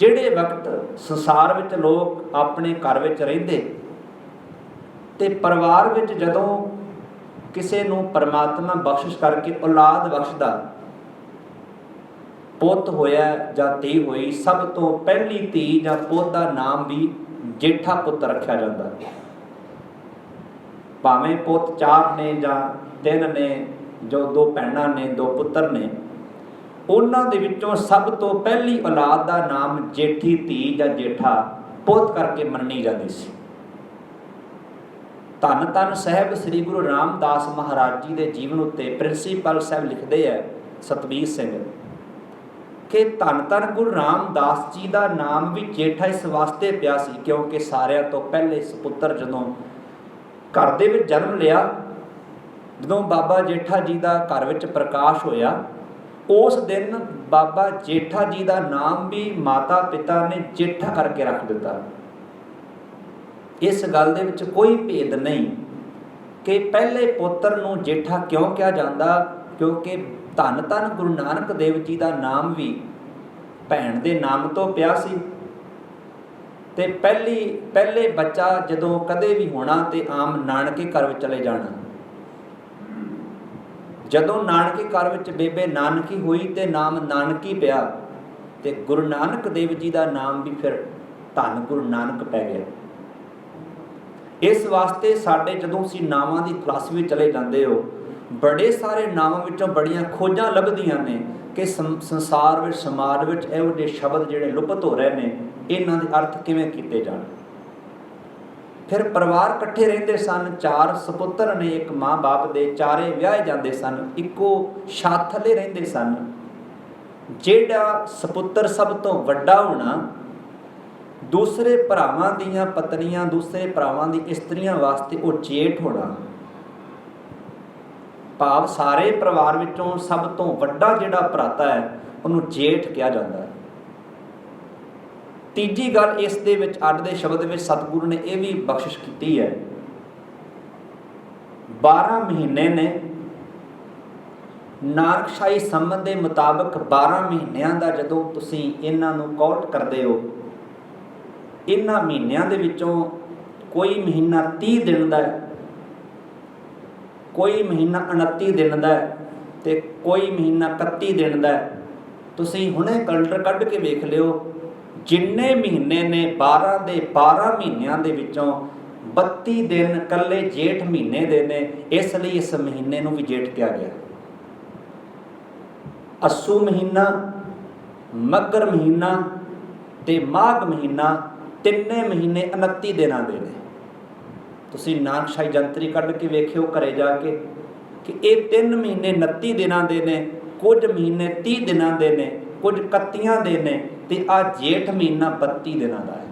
ਜਿਹੜੇ ਵਕਤ ਸੰਸਾਰ ਵਿੱਚ ਲੋਕ ਆਪਣੇ ਘਰ ਵਿੱਚ ਰਹਿੰਦੇ ਤੇ ਪਰਿਵਾਰ ਵਿੱਚ ਜਦੋਂ ਕਿਸੇ ਨੂੰ ਪਰਮਾਤਮਾ ਬਖਸ਼ਿਸ਼ ਕਰਕੇ ਔਲਾਦ ਬਖਸ਼ਦਾ, ਪੁੱਤ ਹੋਇਆ ਜਾਂ ਧੀ ਹੋਈ, ਸਭ ਤੋਂ ਪਹਿਲੀ ਧੀ ਜਾਂ ਪੁੱਤ ਦਾ ਨਾਮ ਵੀ ਜੇਠਾ ਪੁੱਤ ਰੱਖਿਆ ਜਾਂਦਾ। ਭਾਵੇਂ ਪੁੱਤ ਚਾਰ ਨੇ ਜਾਂ ਤਿੰਨ ਨੇ, ਜੋ ਦੋ ਭੈਣਾਂ ਨੇ, ਦੋ ਪੁੱਤਰ ਨੇ ਉਹਨਾਂ ਦੇ ਵਿੱਚੋਂ ਸਭ ਤੋਂ ਪਹਿਲੀ ਔਲਾਦ ਦਾ ਨਾਮ ਜੇਠੀ ਧੀ ਜਾਂ ਜੇਠਾ ਪੁੱਤ ਕਰਕੇ ਮੰਨੀ ਜਾਂਦੀ ਸੀ। ਧੰਨ ਧੰਨ ਸਾਹਿਬ ਸ੍ਰੀ ਗੁਰੂ ਰਾਮਦਾਸ ਮਹਾਰਾਜ ਜੀ ਦੇ ਜੀਵਨ ਉੱਤੇ ਪ੍ਰਿੰਸੀਪਲ ਸਾਹਿਬ ਲਿਖਦੇ ਆ ਸਤਵੀਰ ਸਿੰਘ ਕਿ ਧੰਨ ਧੰਨ ਗੁਰੂ ਰਾਮਦਾਸ ਜੀ ਦਾ ਨਾਮ ਵੀ ਜੇਠਾ ਇਸ ਵਾਸਤੇ ਪਿਆ ਸੀ ਕਿਉਂਕਿ ਸਾਰਿਆਂ ਤੋਂ ਪਹਿਲੇ ਸੁਪੁੱਤਰ ਜਦੋਂ ਘਰ ਦੇ ਵਿੱਚ ਜਨਮ ਲਿਆ, ਜਦੋਂ ਬਾਬਾ ਜੇਠਾ ਜੀ ਦਾ ਘਰ ਵਿੱਚ ਪ੍ਰਕਾਸ਼ ਹੋਇਆ ਉਸ ਦਿਨ ਬਾਬਾ ਜੇਠਾ ਜੀ ਦਾ ਨਾਮ ਵੀ ਮਾਤਾ ਪਿਤਾ ਨੇ ਜੇਠਾ ਕਰਕੇ ਰੱਖ ਦਿੱਤਾ। ਇਸ ਗੱਲ ਦੇ ਵਿੱਚ ਕੋਈ ਭੇਦ ਨਹੀਂ ਕਿ ਪਹਿਲੇ ਪੁੱਤਰ ਨੂੰ ਜੇਠਾ ਕਿਉਂ ਕਿਹਾ ਜਾਂਦਾ, ਕਿਉਂਕਿ ਧੰਨ ਧੰਨ ਗੁਰੂ ਨਾਨਕ ਦੇਵ ਜੀ ਦਾ ਨਾਮ ਵੀ ਭੈਣ ਦੇ ਨਾਮ ਤੋਂ ਪਿਆ ਸੀ। ਤੇ ਪਹਿਲੀ, ਪਹਿਲੇ ਬੱਚਾ ਜਦੋਂ ਕਦੇ ਵੀ ਹੋਣਾ ਤੇ ਆਮ ਨਾਨਕੇ ਘਰ ਵਿੱਚ ਚਲੇ ਜਾਣਾ। ਜਦੋਂ ਨਾਨਕੇ ਘਰ ਵਿੱਚ ਬੇਬੇ ਨਾਨਕੀ ਹੋਈ ਤੇ ਨਾਮ ਨਾਨਕੀ ਪਿਆ ਤੇ ਗੁਰੂ ਨਾਨਕ ਦੇਵ ਜੀ ਦਾ ਨਾਮ ਵੀ ਫਿਰ ਧੰਨ ਗੁਰੂ ਨਾਨਕ ਪੈ ਗਿਆ। ਇਸ ਵਾਸਤੇ ਸਾਡੇ ਜਦੋਂ ਅਸੀਂ ਨਾਵਾਂ ਦੀ ਕਲਾਸ ਫਲਸਫੀ ਚਲੇ ਜਾਂਦੇ ਹੋ, ਬੜੇ ਸਾਰੇ ਨਾਵਾਂ ਵਿੱਚੋਂ ਬੜੀਆਂ ਖੋਜਾਂ ਲੱਭਦੀਆਂ ਨੇ ਕਿ ਸੰਸਾਰ ਵਿੱਚ, ਸਮਾਜ ਵਿੱਚ ਇਹੋ ਜਿਹੇ ਸ਼ਬਦ ਜਿਹੜੇ ਲੁਪਤ ਹੋ ਰਹੇ ਨੇ, ਇਹਨਾਂ ਦੇ ਅਰਥ ਕਿਵੇਂ ਕੀਤੇ ਜਾਣ? ਫਿਰ ਪਰਿਵਾਰ ਇਕੱਠੇ ਰਹਿੰਦੇ ਸਨ, ਚਾਰ ਸੁਪੁੱਤਰ ਨੇ ਇੱਕ ਮਾਂ-ਬਾਪ ਦੇ ਚਾਰੇ ਵਿਆਹੇ ਜਾਂਦੇ ਸਨ, ਇੱਕੋ ਛੱਤ ਥੱਲੇ ਰਹਿੰਦੇ ਸਨ। ਜਿਹੜਾ ਸੁਪੁੱਤਰ ਸਭ ਤੋਂ ਵੱਡਾ ਹੋਣਾ, ਦੂਸਰੇ ਭਰਾਵਾਂ ਦੀਆਂ ਪਤਨੀਆਂ, ਦੂਸਰੇ ਭਰਾਵਾਂ ਦੀ ਇਸਤਰੀਆਂ ਵਾਸਤੇ ਉਹ ਜੇਠ ਹੋਣਾ। ਭਾਵ ਸਾਰੇ ਪਰਿਵਾਰ ਵਿੱਚੋਂ ਸਭ ਤੋਂ ਵੱਡਾ ਜਿਹੜਾ ਭਰਾਤਾ ਹੈ, ਉਹਨੂੰ ਜੇਠ ਕਿਹਾ ਜਾਂਦਾ ਹੈ। ਤੀਜੀ ਗੱਲ ਇਸ ਦੇ ਵਿੱਚ ਅੱਡ ਦੇ ਸ਼ਬਦ ਵਿੱਚ ਸਤਿਗੁਰੂ ਨੇ ਇਹ ਵੀ ਬਖਸ਼ਿਸ਼ ਕੀਤੀ ਹੈ। 12 ਮਹੀਨੇ ਨੇ। ਨਾਰਕਸ਼ਾਹੀ ਸੰਬੰਧ ਦੇ ਮੁਤਾਬਕ 12 ਮਹੀਨਿਆਂ ਦਾ ਜਦੋਂ ਤੁਸੀਂ ਇਹਨਾਂ ਨੂੰ ਕਾਊਂਟ ਕਰਦੇ ਹੋ, ਇਹਨਾਂ ਮਹੀਨਿਆਂ ਦੇ ਵਿੱਚੋਂ ਕੋਈ ਮਹੀਨਾ 30 ਦਿਨ ਦਾ ਹੈ, ਕੋਈ ਮਹੀਨਾ 29 ਦਿਨ ਦਾ ਹੈ ਤੇ ਕੋਈ ਮਹੀਨਾ 31 ਦਿਨ ਦਾ ਹੈ। ਤੁਸੀਂ ਹੁਣੇ ਕੈਲੰਡਰ ਕੱਢ ਕੇ ਵੇਖ ਲਿਓ ਜਿੰਨੇ ਮਹੀਨੇ ਨੇ 12 ਦੇ 12 ਮਹੀਨਿਆਂ ਦੇ ਵਿੱਚੋਂ 32 ਦਿਨ ਕੱਲੇ ਜੇਠ ਮਹੀਨੇ ਦੇ ਨੇ, ਇਸ ਲਈ ਇਸ ਮਹੀਨੇ ਨੂੰ ਵੀ ਜੇਠ ਕਿਹਾ ਗਿਆ। ਅਸੂ ਮਹੀਨਾ ਮਗਰ ਮਹੀਨਾ ਤੇ ਮਾਘ ਮਹੀਨਾ ਤਿੰਨੇ ਮਹੀਨੇ 29 ਦਿਨਾਂ ਦੇ ਨੇ। ਤੁਸੀਂ ਨਾਨਕਸ਼ਾਹੀ ਜੰਤਰੀ ਕੱਢ ਕੇ ਵੇਖਿਓ ਘਰੇ ਜਾ ਕੇ ਕਿ ਇਹ ਤਿੰਨ ਮਹੀਨੇ 29 ਦਿਨਾਂ ਦੇ ਨੇ, ਕੁਝ ਮਹੀਨੇ 30 ਦਿਨਾਂ ਦੇ ਨੇ, ਕੁਝ 31 ਦੇ ਨੇ ਤੇ ਆ ਜੇਠ ਮਹੀਨਾ 32 ਦਿਨਾਂ ਦਾ ਹੈ।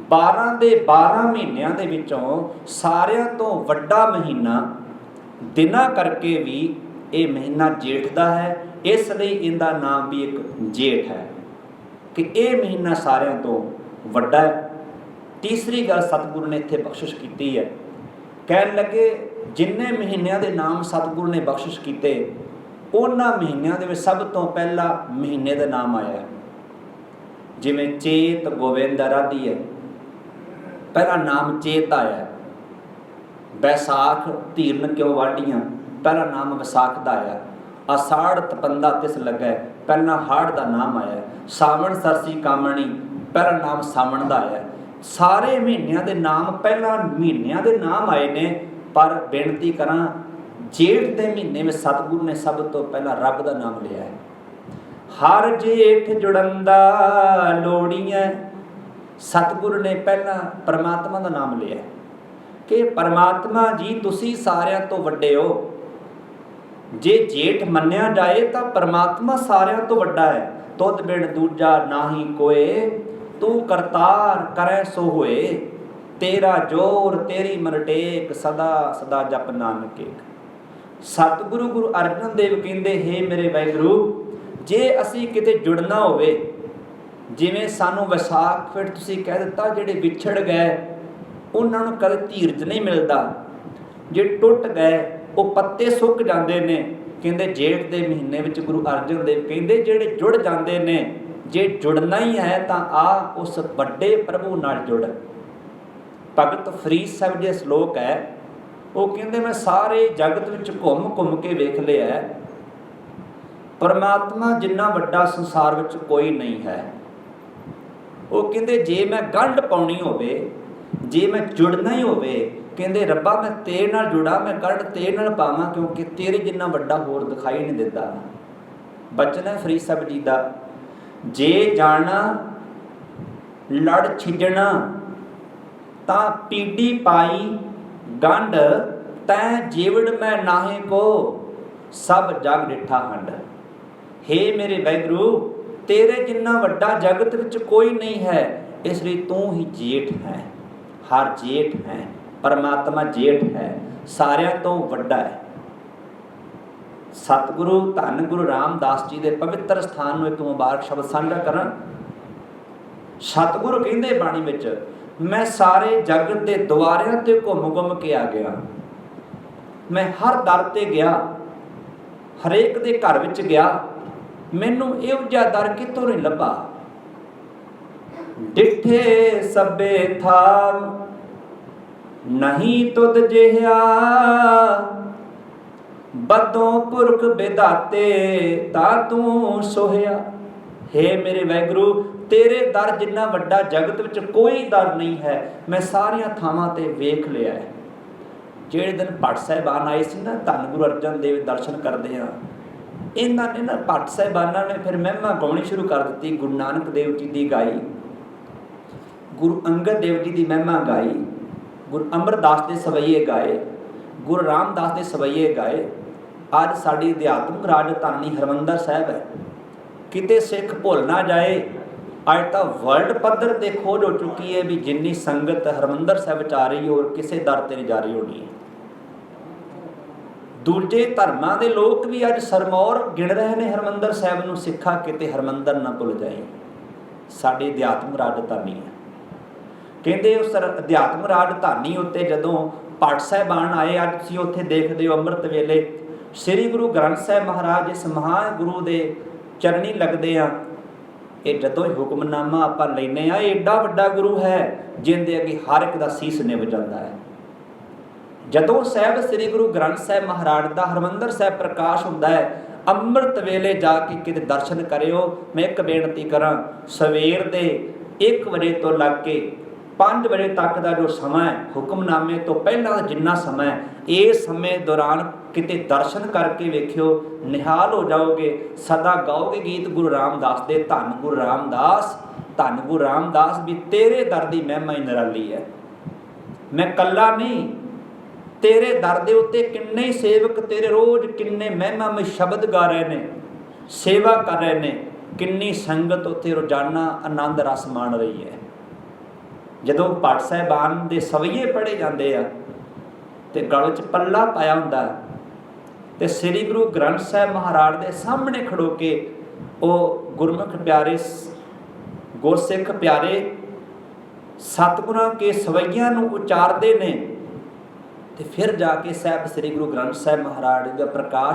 12 ਦੇ 12 ਮਹੀਨਿਆਂ ਦੇ ਵਿੱਚੋਂ ਸਾਰਿਆਂ ਤੋਂ ਵੱਡਾ ਮਹੀਨਾ ਦਿਨਾਂ ਕਰਕੇ ਵੀ ਇਹ ਮਹੀਨਾ ਜੇਠ ਦਾ ਹੈ। ਇਸ ਲਈ ਇਹਦਾ ਨਾਮ ਵੀ ਇੱਕ ਜੇਠ ਹੈ ਕਿ ਇਹ ਮਹੀਨਾ ਸਾਰਿਆਂ ਤੋਂ ਵੱਡਾ ਹੈ। ਤੀਸਰੀ ਗੱਲ ਸਤਿਗੁਰੂ ਨੇ ਇੱਥੇ ਬਖਸ਼ਿਸ਼ ਕੀਤੀ ਹੈ। ਕਹਿਣ ਲੱਗੇ, ਜਿੰਨੇ ਮਹੀਨਿਆਂ ਦੇ ਨਾਮ ਸਤਿਗੁਰੂ ਨੇ ਬਖਸ਼ਿਸ਼ ਕੀਤੇ, ਉਹਨਾਂ ਮਹੀਨਿਆਂ ਦੇ ਵਿੱਚ ਸਭ ਤੋਂ ਪਹਿਲਾ ਮਹੀਨੇ ਦਾ ਨਾਮ ਆਇਆ ਜਿਵੇਂ ਚੇਤ ਗੋਬਿੰਦ ਰਾਧੀ ਹੈ, ਪਹਿਲਾ ਨਾਮ ਚੇਤ ਆਇਆ ਬੈਸਾਖ ਧੀਰਨ ਕਿਉ ਵਾਢੀਆਂ? ਪਹਿਲਾ ਨਾਮ ਵਿਸਾਖ ਦਾ ਆਇਆ ਆਸਾੜ ਤਪੰਦਾ ਤਿਸ ਲੱਗੈ, ਪਹਿਲਾ ਹਾੜ ਦਾ ਨਾਮ ਆਇਆ ਸਾਵਣ ਸਰਸੀ ਕਾਮਣੀ, ਪਹਿਲਾ ਨਾਮ ਸਾਵਣ ਦਾ ਆਇਆ ਸਾਰੇ ਮਹੀਨਿਆਂ ਦੇ ਨਾਮ ਪਹਿਲਾਂ ਮਹੀਨਿਆਂ ਦੇ ਨਾਮ ਆਏ ਨੇ, ਪਰ ਬੇਨਤੀ ਕਰਾਂ, ਜੇਠ ਦੇ ਮਹੀਨੇ ਵਿੱਚ ਸਤਿਗੁਰੂ ਨੇ ਸਭ ਤੋਂ ਪਹਿਲਾਂ ਰੱਬ ਦਾ ਨਾਮ ਲਿਆ ਹੈ। ਹਰ ਜੇਠ ਜੁੜੰਦਾ ਲੋੜੀਆਂ ਸਤਿਗੁਰੂ ਨੇ ਪਹਿਲਾਂ ਪਰਮਾਤਮਾ ਦਾ ਨਾਮ ਲਿਆ। ਕਿ ਪਰਮਾਤਮਾ ਜੀ, ਤੁਸੀਂ ਸਾਰਿਆਂ ਤੋਂ ਵੱਡੇ ਹੋ। ਜੇ ਜੇਠ ਮੰਨਿਆ ਜਾਏ ਤਾਂ ਪਰਮਾਤਮਾ ਸਾਰਿਆਂ ਤੋਂ ਵੱਡਾ ਹੈ। ਤੁਧ ਬਿਨ ਦੂਜਾ ਨਾਹੀ ਕੋਏ, ਤੂੰ ਕਰਤਾਰ ਕਰੈ ਸੋ ਹੋਏ। ਤੇਰਾ ਜੋਰ, ਤੇਰੀ ਮਰਟੇਕ, ਸਦਾ ਸਦਾ ਜਪ ਨਾਨਕੇ ਸਤਿਗੁਰੂ ਗੁਰੂ ਅਰਜਨ ਦੇਵ ਕਹਿੰਦੇ हे ਮੇਰੇ ਵਾਹਿਗੁਰੂ ਜੇ ਅਸੀਂ ਕਿਤੇ ਜੁੜਨਾ ਹੋਵੇ, ਜਿਵੇਂ ਸਾਨੂੰ ਵਿਸਾਖ ਫਿਰ ਤੁਸੀਂ ਕਹਿ ਦਿੱਤਾ ਜਿਹੜੇ ਵਿਛੜ ਗਏ, ਉਹਨਾਂ ਨੂੰ ਕਦੇ ਧੀਰਜ ਨਹੀਂ ਮਿਲਦਾ। ਜੇ ਟੁੱਟ ਗਏ, ਉਹ ਪੱਤੇ ਸੁੱਕ ਜਾਂਦੇ ਨੇ, ਕਹਿੰਦੇ ਜੇਠ ਦੇ ਮਹੀਨੇ ਵਿੱਚ ਗੁਰੂ ਅਰਜਨ ਦੇਵ ਕਹਿੰਦੇ ਜਿਹੜੇ ਜੁੜ ਜਾਂਦੇ ਨੇ, ਜੇ ਜੁੜਨਾ ਹੀ ਹੈ ਤਾਂ ਆ ਉਸ ਵੱਡੇ ਪ੍ਰਭੂ ਨਾਲ ਜੁੜ। ਭਗਤ ਫਰੀਦ ਸਾਹਿਬ ਦੇ ਸ਼ਲੋਕ ਹੈ, ਉਹ ਕਹਿੰਦੇ ਮੈਂ ਸਾਰੇ ਜਗਤ ਵਿੱਚ ਘੁੰਮ ਘੁੰਮ ਕੇ ਵੇਖ ਲਿਆ ਪਰਮਾਤਮਾ ਜਿੰਨਾ ਵੱਡਾ ਸੰਸਾਰ ਵਿੱਚ ਕੋਈ ਨਹੀਂ ਹੈ। ਉਹ ਕਹਿੰਦੇ, ਜੇ ਮੈਂ ਗੰਢ ਪਾਉਣੀ ਹੋਵੇ, ਜੇ ਮੈਂ ਜੁੜਨਾ ਹੀ ਹੋਵੇ, ਕਹਿੰਦੇ, ਰੱਬਾ, ਮੈਂ ਤੇਰੇ ਨਾਲ ਜੁੜਾ, ਮੈਂ ਗੰਢ ਤੇਰੇ ਨਾਲ ਪਾਵਾਂ, ਕਿਉਂਕਿ ਤੇਰੇ ਜਿੰਨਾ ਵੱਡਾ ਹੋਰ ਦਿਖਾਈ ਨਹੀਂ ਦਿੰਦਾ। ਬਚਨ ਹੈ ਫਰੀਦ ਸਾਹਿਬ ਜੀ ਦਾ, ਜੇ ਜਾਣਾ, ਲੜ ਛਿਜਣਾ, ਤਾਂ ਪੀੜੀ ਪਾਈ ਗੰਢ, ਤੈ ਜੀਵੜ ਮੈਂ ਨਾਹੇ ਕੋ, ਸਭ ਜਗ ਡਿਠਾ ਹੰਡ ਹੇ ਮੇਰੇ ਵੈਗਰੂ, ਤੇਰੇ ਜਿੰਨਾ ਵੱਡਾ ਜਗਤ ਵਿੱਚ ਕੋਈ ਨਹੀਂ ਹੈ, ਇਸ ਲਈ ਤੂੰ ਹੀ ਜੇਠ ਹੈ। ਹਰ ਜੇਠ ਹੈ, ਪਰਮਾਤਮਾ ਜੇਠ ਹੈ, ਸਾਰਿਆਂ ਤੋਂ ਵੱਡਾ ਹੈ। ਸਤਿਗੁਰੂ ਧੰਨ ਗੁਰੂ ਰਾਮਦਾਸ ਜੀ ਦੇ ਪਵਿੱਤਰ ਸਥਾਨ ਨੂੰ ਇੱਕ ਮੁਬਾਰਕ ਸ਼ਬਦ ਸਾਂਝਾ ਕਰਨ। ਸਤਿਗੁਰੂ ਕਹਿੰਦੇ ਬਾਣੀ ਵਿੱਚ, ਮੈਂ ਸਾਰੇ ਜਗਤ ਦੇ ਦੁਆਰਿਆਂ ਤੇ ਘੁੰਮ ਘੁੰਮ ਕੇ ਆ ਗਿਆ। ਮੈਂ ਹਰ ਦਰ ਤੇ ਗਿਆ, ਹਰੇਕ ਦੇ ਘਰ ਵਿੱਚ ਗਿਆ ਮੈਨੂੰ ਇਹੋ ਜਿਹਾ ਦਰ ਕਿਤੋਂ ਨਹੀਂ ਲੱਭਾ? ਡਿਠੇ ਸਭੇ ਥਾਮ, ਨਹੀਂ ਤੁਧ ਜਿਹਾ ਬਦੋਂ ਪੁਰਖ ਵਿਦਾਤੇ ਤਾ ਤੂੰ ਸੋਹਿਆ। ਹੇ ਮੇਰੇ ਵੈਗਰੂ, ਤੇਰੇ ਦਰ ਜਿੰਨਾ ਵੱਡਾ ਜਗਤ ਵਿੱਚ ਕੋਈ ਦਰ ਨਹੀਂ ਹੈ, ਮੈਂ ਸਾਰੀਆਂ ਥਾਵਾਂ ਤੇ ਵੇਖ ਲਿਆ ਹੈ। ਜਿਹੜੇ ਦਿਨ ਭੱਟ ਸਾਹਿਬਾਨ ਆਏ ਸੀ ਨਾ, ਧੰਨ ਗੁਰੂ ਅਰਜਨ ਦੇਵ ਦਰਸ਼ਨ ਕਰਦੇ ਆ ਇਹਨਾਂ ਨੇ ਨਾ ਭੱਟ ਸਾਹਿਬਾਨਾਂ ਨੇ ਫਿਰ ਮਹਿਮਾ ਗਾਉਣੀ ਸ਼ੁਰੂ ਕਰ ਦਿੱਤੀ, ਗੁਰੂ ਨਾਨਕ ਦੇਵ ਜੀ ਦੀ ਗਾਈ, ਗੁਰੂ ਅੰਗਦ ਦੇਵ ਜੀ ਦੀ ਮਹਿਮਾ ਗਾਈ, ਗੁਰੂ ਅਮਰਦਾਸ ਦੇ ਸਵਈਏ ਗਾਏ, ਗੁਰੂ ਰਾਮਦਾਸ ਦੇ ਸਵਈਏ ਗਾਏ। ਅੱਜ ਸਾਡੀ ਅਧਿਆਤਮਿਕ ਰਾਜਧਾਨੀ ਹਰਮੰਦਰ ਸਾਹਿਬ ਹੈ। ਕਿਤੇ ਸਿੱਖ ਭੁੱਲ ਨਾ ਜਾਏ, ਅੱਜ ਤਾਂ ਵਰਲਡ ਪੱਧਰ ਤੇ ਖੋਜ ਹੋ ਚੁੱਕੀ ਹੈ ਵੀ ਜਿੰਨੀ ਸੰਗਤ ਹਰਮੰਦਰ ਸਾਹਿਬ ਚ ਆ ਰਹੀ ਹੈ ਹੋਰ ਕਿਸੇ ਦਰ ਤੇ ਨਹੀਂ ਜਾ ਰਹੀ ਹੋਣੀ ਹੈ। ਦੂਜੇ ਧਰਮਾਂ ਦੇ ਲੋਕ ਵੀ ਅੱਜ ਸਰਮੌਰ ਗਿਣ ਰਹੇ ਨੇ ਹਰਮੰਦਰ ਸਾਹਿਬ ਨੂੰ, ਸਿੱਖਾ ਕਿਤੇ ਹਰਮੰਦਰ ਨਾ ਭੁੱਲ ਜਾਏ। ਸਾਡੀ ਅਧਿਆਤਮ ਰਾਜਧਾਨੀ ਹੈ। ਕਹਿੰਦੇ ਉਸ ਰ- ਅਧਿਆਤਮ ਰਾਜਧਾਨੀ ਉੱਤੇ ਜਦੋਂ ਪਾਠ ਸਾਹਿਬਾਨ ਆਏ, ਅੱਜ ਤੁਸੀਂ ਉੱਥੇ ਦੇਖਦੇ ਹੋ ਅੰਮ੍ਰਿਤ ਵੇਲੇ, ਸ੍ਰੀ ਗੁਰੂ ਗ੍ਰੰਥ ਸਾਹਿਬ ਮਹਾਰਾਜ ਇਸ ਮਹਾਨ ਗੁਰੂ ਦੇ ਚਰਣੀ ਲੱਗਦੇ ਆ। ਇਹ ਜਦੋਂ ਹੀ ਹੁਕਮਨਾਮਾ ਆਪਾਂ ਲੈਨੇ ਆ, ਇਹ ਏਡਾ ਵੱਡਾ ਗੁਰੂ ਹੈ, ਜਿੰਦੇ ਅੱਗੇ ਹਰ ਇੱਕ ਦਾ ਸੀਸ ਨਿਭ ਜਾਂਦਾ ਹੈ। ਜਦੋਂ ਸਾਹਿਬ ਸ੍ਰੀ ਗੁਰੂ ਗ੍ਰੰਥ ਸਾਹਿਬ ਮਹਾਰਾਜ ਦਾ ਹਰਮੰਦਰ ਸਾਹਿਬ ਪ੍ਰਕਾਸ਼ ਹੁੰਦਾ ਹੈ, ਅੰਮ੍ਰਿਤ ਵੇਲੇ ਜਾ ਕੇ ਕਿਤੇ ਦਰਸ਼ਨ ਕਰਿਓ। ਮੈਂ ਇੱਕ ਬੇਨਤੀ ਕਰਾਂ, ਸਵੇਰ ਦੇ 1 ਵਜੇ ਤੋਂ ਲੱਗ ਕੇ 5 ਵਜੇ ਤੱਕ ਦਾ ਜੋ ਸਮਾਂ ਹੈ, ਹੁਕਮਨਾਮੇ ਤੋਂ ਪਹਿਲਾਂ ਦਾ ਜਿੰਨਾ ਸਮਾਂ ਹੈ ਇਸ ਸਮੇਂ ਦੌਰਾਨ ਕਿਤੇ ਦਰਸ਼ਨ ਕਰਕੇ ਵੇਖਿਓ, ਨਿਹਾਲ ਹੋ ਜਾਓਗੇ, ਸਦਾ ਗਾਓਗੇ ਗੀਤ ਗੁਰੂ ਰਾਮਦਾਸ ਦੇ, ਧੰਨ ਗੁਰੂ ਰਾਮਦਾਸ, ਧੰਨ ਗੁਰੂ ਰਾਮਦਾਸ, ਵੀ ਤੇਰੇ ਦਰ ਦੀ ਮਹਿਮਾ ਹੀ ਨਿਰਾਲੀ ਹੈ। ਮੈਂ ਕੱਲਾ ਨਹੀਂ ਤੇਰੇ ਦਰ ਦੇ ਉੱਤੇ ਕਿੰਨੇ ਸੇਵਕ ਤੇਰੇ ਰੋਜ਼ ਕਿੰਨੇ ਮਹਿਮਾ ਵਿੱਚ ਸ਼ਬਦ ਗਾ ਰਹੇ ਨੇ, ਸੇਵਾ ਕਰ ਰਹੇ ਨੇ, ਕਿੰਨੀ ਸੰਗਤ ਉੱਥੇ ਰੋਜ਼ਾਨਾ ਆਨੰਦ ਰਸ ਮਾਣ ਰਹੀ ਹੈ। ਜਦੋਂ ਪਾਠ ਸਾਹਿਬਾਨ ਦੇ ਸਵਈਏ ਪੜੇ ਜਾਂਦੇ ਆ ਤੇ ਗਲ 'ਚ ਪੱਲਾ ਪਾਇਆ ਹੁੰਦਾ, ਤੇ ਸ੍ਰੀ ਗੁਰੂ ਗ੍ਰੰਥ ਸਾਹਿਬ ਮਹਾਰਾਜ ਦੇ ਸਾਹਮਣੇ ਖੜੋ ਕੇ ਉਹ ਗੁਰਮੁਖ ਪਿਆਰੇ ਗੁਰਸਿੱਖ ਪਿਆਰੇ ਸਤਿਗੁਰਾਂ ਕੇ ਸਵਈਆਂ ਨੂੰ ਉਚਾਰਦੇ ਨੇ ਤੇ ਫਿਰ ਜਾ ਕੇ ਸਾਹਿਬ ਸ੍ਰੀ ਗੁਰੂ ਗ੍ਰੰਥ ਸਾਹਿਬ ਮਹਾਰਾਜ ਦਾ ਪ੍ਰਕਾਸ਼